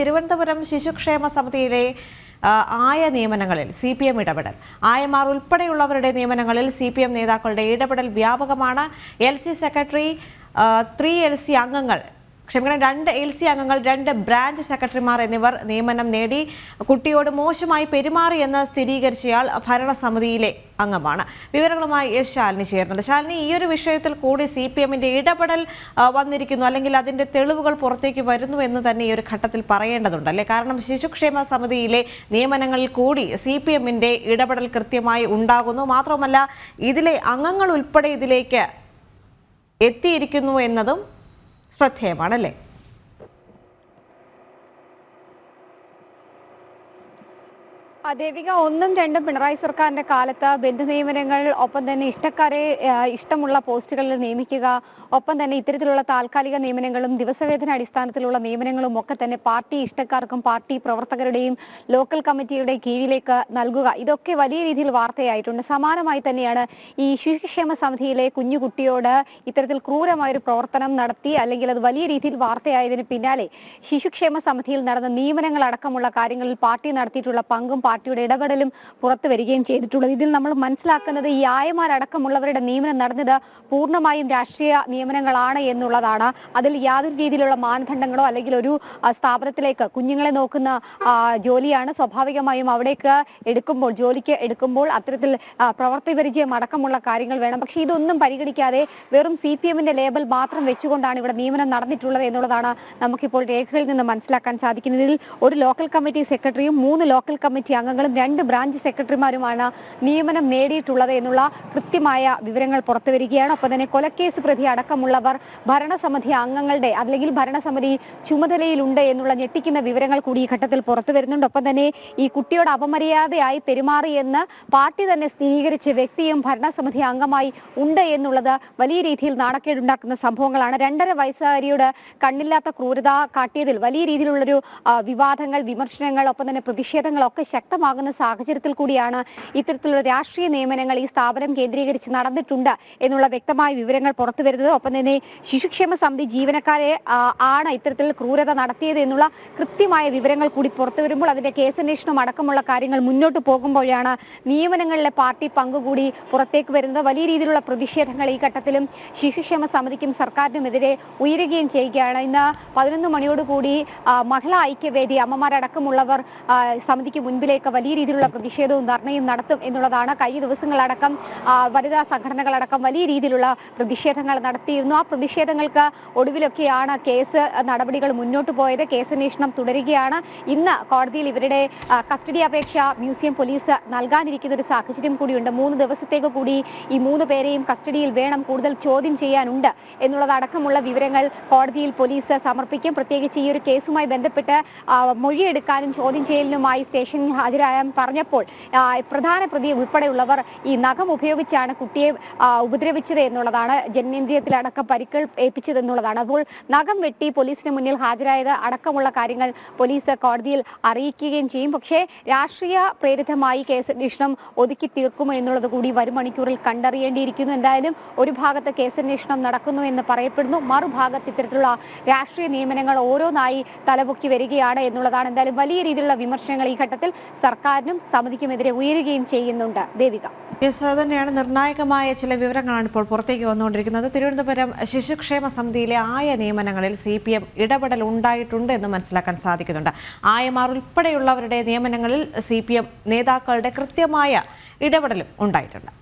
തിരുവനന്തപുരം ശിശുക്ഷേമ സമിതിയിലെ ആയ നിയമനങ്ങളിൽ സി പി എം ഇടപെടൽ. ആയമാർ ഉൾപ്പെടെയുള്ളവരുടെ നിയമനങ്ങളിൽ സി പി എം നേതാക്കളുടെ ഇടപെടൽ വ്യാപകമാണ്. L C secretary three L C അംഗങ്ങൾ ക്ഷമിക്കണം രണ്ട് എൽ സി അംഗങ്ങൾ രണ്ട് ബ്രാഞ്ച് സെക്രട്ടറിമാർ എന്നിവർ നിയമനം നേടി കുട്ടിയോട് മോശമായി പെരുമാറി എന്ന് സ്ഥിരീകരിച്ചയാൾ ഭരണസമിതിയിലെ അംഗമാണ്. വിവരങ്ങളുമായി എസ് ശാലിനി ചേർന്നത് ശാലിനി ഈ ഒരു വിഷയത്തിൽ കൂടി സി പി എമ്മിന്റെ ഇടപെടൽ വന്നിരിക്കുന്നു. അല്ലെങ്കിൽ അതിന്റെ തെളിവുകൾ പുറത്തേക്ക് വരുന്നു എന്ന് തന്നെ ഈ ഒരു ഘട്ടത്തിൽ പറയേണ്ടതുണ്ട് അല്ലേ? കാരണം ശിശുക്ഷേമ സമിതിയിലെ നിയമനങ്ങളിൽ കൂടി സി പി എമ്മിന്റെ ഇടപെടൽ കൃത്യമായി ഉണ്ടാകുന്നു. മാത്രമല്ല ഇതിലെ അംഗങ്ങൾ ഉൾപ്പെടെ ഇതിലേക്ക് എത്തിയിരിക്കുന്നു എന്നതും ശ്രദ്ധേയമാണല്ലേ? ആ, ദേവിക ഒന്നും രണ്ടും പിണറായി സർക്കാരിന്റെ കാലത്ത് ബന്ധു നിയമനങ്ങൾ ഒപ്പം തന്നെ ഇഷ്ടക്കാരെ ഇഷ്ടമുള്ള പോസ്റ്റുകളിൽ നിയമിക്കുക ഒപ്പം തന്നെ ഇത്തരത്തിലുള്ള താൽക്കാലിക നിയമനങ്ങളും ദിവസവേതന അടിസ്ഥാനത്തിലുള്ള നിയമനങ്ങളും ഒക്കെ തന്നെ പാർട്ടി ഇഷ്ടക്കാർക്കും പാർട്ടി പ്രവർത്തകരുടെയും ലോക്കൽ കമ്മിറ്റിയുടെ കീഴിലേക്ക് നൽകുക. ഇതൊക്കെ വലിയ രീതിയിൽ വാർത്തയായിട്ടുണ്ട്. സമാനമായി തന്നെയാണ് ഈ ശിശുക്ഷേമ സമിതിയിലെ കുഞ്ഞുകുട്ടിയോട് ഇത്തരത്തിൽ ക്രൂരമായ ഒരു പ്രവർത്തനം നടത്തി അല്ലെങ്കിൽ അത് വലിയ രീതിയിൽ വാർത്തയായതിന് പിന്നാലെ ശിശുക്ഷേമ സമിതിയിൽ നടന്ന നിയമനങ്ങൾ അടക്കമുള്ള കാര്യങ്ങളിൽ പാർട്ടി നടത്തിയിട്ടുള്ള പങ്കും പാർട്ടിയുടെ ഇടപെടലും പുറത്തു വരികയും ചെയ്തിട്ടുള്ളത്. ഇതിൽ നമ്മൾ മനസ്സിലാക്കുന്നത് ഈ ആയമാരടക്കമുള്ളവരുടെ നിയമനം നടന്നത് പൂർണമായും രാഷ്ട്രീയ നിയമനങ്ങളാണ് എന്നുള്ളതാണ്. അതിൽ യാതൊരു രീതിയിലുള്ള മാനദണ്ഡങ്ങളോ അല്ലെങ്കിൽ ഒരു സ്ഥാപനത്തിലേക്ക് കുഞ്ഞുങ്ങളെ നോക്കുന്ന ജോലിയാണ് സ്വാഭാവികമായും അവിടേക്ക് എടുക്കുമ്പോൾ ജോലിക്ക് എടുക്കുമ്പോൾ അത്തരത്തിൽ പ്രവർത്തി പരിചയം അടക്കമുള്ള കാര്യങ്ങൾ വേണം. പക്ഷേ ഇതൊന്നും പരിഗണിക്കാതെ വെറും സി പി എമ്മിന്റെ ലേബൽ മാത്രം വെച്ചുകൊണ്ടാണ് ഇവിടെ നിയമനം നടന്നിട്ടുള്ളത് എന്നുള്ളതാണ് നമുക്കിപ്പോൾ രേഖകളിൽ നിന്ന് മനസ്സിലാക്കാൻ സാധിക്കുന്നത്. ഇതിൽ ഒരു ലോക്കൽ കമ്മിറ്റി സെക്രട്ടറിയും മൂന്ന് ലോക്കൽ കമ്മിറ്റി അംഗങ്ങളും രണ്ട് ബ്രാഞ്ച് സെക്രട്ടറിമാരുമാണ് നിയമനം നേടിയിട്ടുള്ളത് എന്നുള്ള കൃത്യമായ വിവരങ്ങൾ പുറത്തുവരികയാണ് ഒപ്പം തന്നെ കൊലക്കേസ് പ്രതി അടക്കമുള്ളവർ ഭരണസമിതി അംഗങ്ങളുടെ അല്ലെങ്കിൽ ഭരണസമിതി ചുമതലയിലുണ്ട് എന്നുള്ള ഞെട്ടിക്കുന്ന വിവരങ്ങൾ കൂടി ഈ ഘട്ടത്തിൽ പുറത്തു വരുന്നുണ്ട്. ഒപ്പം തന്നെ ഈ കുട്ടിയോട് അപമര്യാദയായി പെരുമാറിയെന്ന് പാർട്ടി തന്നെ സ്ഥിരീകരിച്ച വ്യക്തിയും ഭരണസമിതി അംഗമായി ഉണ്ട് എന്നുള്ളത് വലിയ രീതിയിൽ നാണക്കേടുണ്ടാക്കുന്ന സംഭവങ്ങളാണ്. രണ്ടര വയസ്സുകാരിയോട് കണ്ണില്ലാത്ത ക്രൂരത കാട്ടിയതിൽ വലിയ രീതിയിലുള്ളൊരു വിവാദങ്ങൾ വിമർശനങ്ങൾ ഒപ്പം തന്നെ പ്രതിഷേധങ്ങളൊക്കെ ശക്തമാകുന്ന സാഹചര്യത്തിൽ കൂടിയാണ് ഇത്തരത്തിലുള്ള രാഷ്ട്രീയ നിയമനങ്ങൾ ഈ സ്ഥാപനം കേന്ദ്രീകരിച്ച് നടന്നിട്ടുണ്ട് എന്നുള്ള വ്യക്തമായ വിവരങ്ങൾ പുറത്തു വരുന്നത്. ഒപ്പം തന്നെ ശിശുക്ഷേമ സമിതി ജീവനക്കാരെ ആണ് ഇത്തരത്തിൽ ക്രൂരത നടത്തിയത് എന്നുള്ള കൃത്യമായ വിവരങ്ങൾ കൂടി പുറത്തു വരുമ്പോൾ അതിന്റെ കേസന്വേഷണം അടക്കമുള്ള കാര്യങ്ങൾ മുന്നോട്ട് പോകുമ്പോഴാണ് നിയമനങ്ങളിലെ പാർട്ടി പങ്കുകൂടി പുറത്തേക്ക് വരുന്നത്. വലിയ രീതിയിലുള്ള പ്രതിഷേധങ്ങൾ ഈ ഘട്ടത്തിലും ശിശുക്ഷേമ സമിതിക്കും സർക്കാരിനുമെതിരെ ഉയരുകയും ചെയ്യുകയാണ്. ഇന്ന് പതിനൊന്ന് മണിയോടുകൂടി മഹിളാ ഐക്യവേദി അമ്മമാരടക്കമുള്ളവർ സമിതിക്ക് മുൻപിലേക്ക് വലിയ രീതിയിലുള്ള പ്രതിഷേധവും ധർണയും നടത്തും എന്നുള്ളതാണ് കഴിഞ്ഞ ദിവസങ്ങളടക്കം വനിതാ സംഘടനകളടക്കം വലിയ രീതിയിലുള്ള പ്രതിഷേധങ്ങൾ നടത്തിയിരുന്നു. ആ പ്രതിഷേധങ്ങൾക്ക് ഒടുവിലൊക്കെയാണ് കേസ് നടപടികൾ മുന്നോട്ട് പോയത്. കേസന്വേഷണം തുടരുകയാണ്. ഇന്ന് കോടതിയിൽ ഇവരുടെ കസ്റ്റഡി അപേക്ഷ മ്യൂസിയം പോലീസ് നൽകാനിരിക്കുന്ന ഒരു സാഹചര്യം കൂടിയുണ്ട്. മൂന്ന് ദിവസത്തേക്ക് കൂടി ഈ മൂന്ന് പേരെയും കസ്റ്റഡിയിൽ വേണം കൂടുതൽ ചോദ്യം ചെയ്യാനുണ്ട് എന്നുള്ളതടക്കമുള്ള വിവരങ്ങൾ കോടതിയിൽ പോലീസ് സമർപ്പിക്കും. പ്രത്യേകിച്ച് ഈ ഒരു കേസുമായി ബന്ധപ്പെട്ട് മൊഴിയെടുക്കാനും ചോദ്യം ചെയ്യലിനുമായി സ്റ്റേഷനിൽ ഹാജരാകാൻ പറഞ്ഞപ്പോൾ പ്രധാന പ്രതി ഉൾപ്പെടെയുള്ളവർ ഈ നഖം ഉപയോഗിച്ചാണ് കുട്ടിയെ ഉപദ്രവിച്ചത് എന്നുള്ളതാണ് ജനനേന്ദ്രിയത്തിലടക്കം പരിക്കൾ ഏൽപ്പിച്ചത് എന്നുള്ളതാണ്. അപ്പോൾ നഖം വെട്ടി പോലീസിന് മുന്നിൽ ഹാജരായത് അടക്കമുള്ള കാര്യങ്ങൾ പോലീസ് കോടതിയിൽ അറിയിക്കുകയും ചെയ്യും. പക്ഷേ രാഷ്ട്രീയ പ്രേരിതമായി കേസ് അന്വേഷണം ഒതുക്കി തീർക്കുമോ എന്നുള്ളത് കൂടി വരും മണിക്കൂറിൽ കണ്ടറിയേണ്ടിയിരിക്കുന്നു. എന്തായാലും ഒരു ഭാഗത്ത് കേസന്വേഷണം നടക്കുന്നു എന്ന് പറയപ്പെടുന്നു. മറുഭാഗത്ത് ഇത്തരത്തിലുള്ള രാഷ്ട്രീയ നിയമനങ്ങൾ ഓരോന്നായി തലപൊക്കി വരികയാണ് എന്നുള്ളതാണ്. എന്തായാലും വലിയ രീതിയിലുള്ള വിമർശനങ്ങൾ ഈ ഘട്ടത്തിൽ സർക്കാരിനും സമിതിക്കുമെതിരെ ഉയരുകയും ചെയ്യുന്നുണ്ട് ദേവിക. യെസ് അത് തന്നെയാണ്. നിർണായകമായ ചില വിവരങ്ങളാണ് ഇപ്പോൾ പുറത്തേക്ക് വന്നുകൊണ്ടിരിക്കുന്നത്. തിരുവനന്തപുരം ശിശുക്ഷേമ സമിതിയിലെ ആയ നിയമനങ്ങളിൽ സി പി എം ഇടപെടൽ ഉണ്ടായിട്ടുണ്ട് എന്ന് മനസ്സിലാക്കാൻ സാധിക്കുന്നുണ്ട്. ആയമാർ ഉൾപ്പെടെയുള്ളവരുടെ നിയമനങ്ങളിൽ സി പി എം നേതാക്കളുടെ കൃത്യമായ ഇടപെടലും ഉണ്ടായിട്ടുണ്ട്.